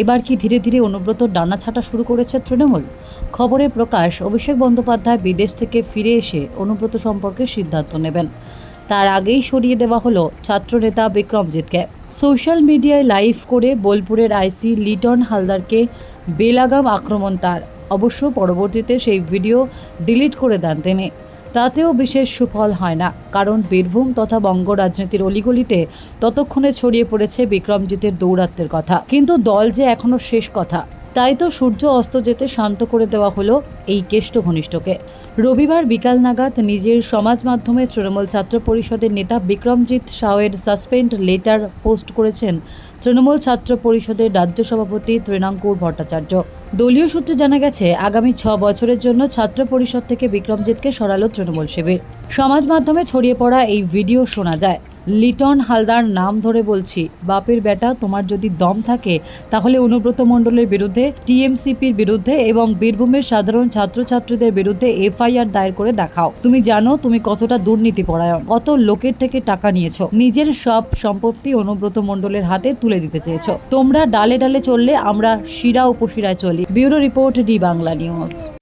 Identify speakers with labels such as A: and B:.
A: এবার কি ধীরে ধীরে অনুব্রত ডানা ছাটা শুরু করেছে তৃণমূল? খবরে প্রকাশ, অভিষেক বন্দ্যোপাধ্যায় বিদেশ থেকে ফিরে এসে অনুব্রত সম্পর্কে সিদ্ধান্ত নেবেন। তার আগেই সরিয়ে দেওয়া হলো ছাত্রনেতা বিক্রমজিৎকে। সোশ্যাল মিডিয়ায় লাইভ করে বোলপুরের আইসি লিটন হালদারকে বেলাগাম আক্রমণ তার। অবশ্য পরবর্তীতে সেই ভিডিও ডিলিট করে দেন তিনি। তাতেও বিশেষ সুফল হয় না। কারণ বীরভূম তথা বঙ্গ রাজনীতির অলিগলিতে ততক্ষণে ছড়িয়ে পড়েছে বিক্রমজিতের দৌরাত্মের কথা। কিন্তু দল যে এখনও শেষ কথা। তাই তো সূর্য অস্ত যেতে শান্ত করে দেওয়া হলো এই কেষ্ট ঘনিষ্ঠকে। রবিবার বিকাল নাগাদ নিজের সমাজ মাধ্যমে তৃণমূল ছাত্র পরিষদের নেতা বিক্রমজিৎ সাউয়ের সাসপেন্ড লেটার পোস্ট করেছেন তৃণমূল ছাত্র পরিষদের রাজ্য সভাপতি তৃণাঙ্কুর ভট্টাচার্য। দলীয় সূত্রে জানা গেছে, আগামী ছ বছরের জন্য ছাত্র পরিষদ থেকে বিক্রমজিৎকে সরালো তৃণমূল শিবির। সমাজ মাধ্যমে ছড়িয়ে পড়া এই ভিডিও শোনা যায়। লিটন হালদার নাম ধরে বলছি, বাপের বেটা তোমার যদি দম থাকে, তাহলে অনুব্রত মণ্ডলের বিরুদ্ধে, টিএমসিপির বিরুদ্ধে এবং বীরভূমের সাধারণ ছাত্রছাত্রীদের বিরুদ্ধে এফআইআর দায়ের করে দেখাও। তুমি জানো তুমি কতটা দুর্নীতি পরায়ণ কত লোকের থেকে টাকা নিয়েছো, নিজের সব সম্পত্তি অনুব্রত মণ্ডলের হাতে তুলে দিতে চেয়েছো। তোমরা ডালে ডালে চললে আমরা শিরা উপশিরায় চলি। Bureau report D Bangla news.